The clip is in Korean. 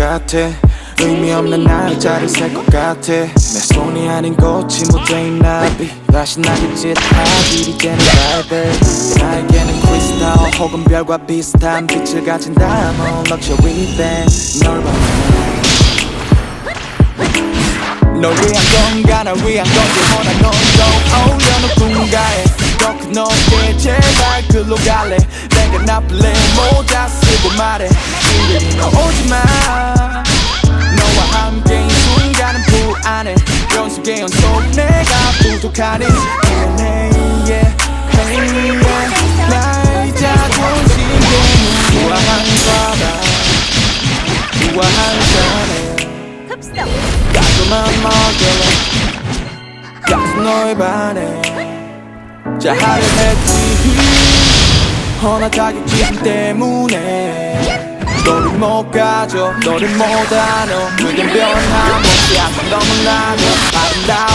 같아. 의미 없는 날짜를 셀것 같아. 내 손이 아닌 꽃이 묻어있는 나비. 다시 나겠지 하길이 되는 발들 나에게는 크리스탈 혹은 별과 비슷한 빛을 가진 다이몬 럭셔리 밴널 봐. 널 위한 건가 날 위한 건지 허나 넌또 어울려 누군가에. 더큰 높게 제발 글로 갈래. 내가 나쁠래 모자 쓰고 말해. 이름이 너 연습의 연속 내가 yeah, hey, yeah. 나의 자존심에 우아한 바다 우아한 산에 흡성 깔끔한 먹을래 같은 너의 반에. 자 하려했지 허나 자격지심 때문에. 너를 못 가져. 너를 못 안어 그냥 변함 없이 항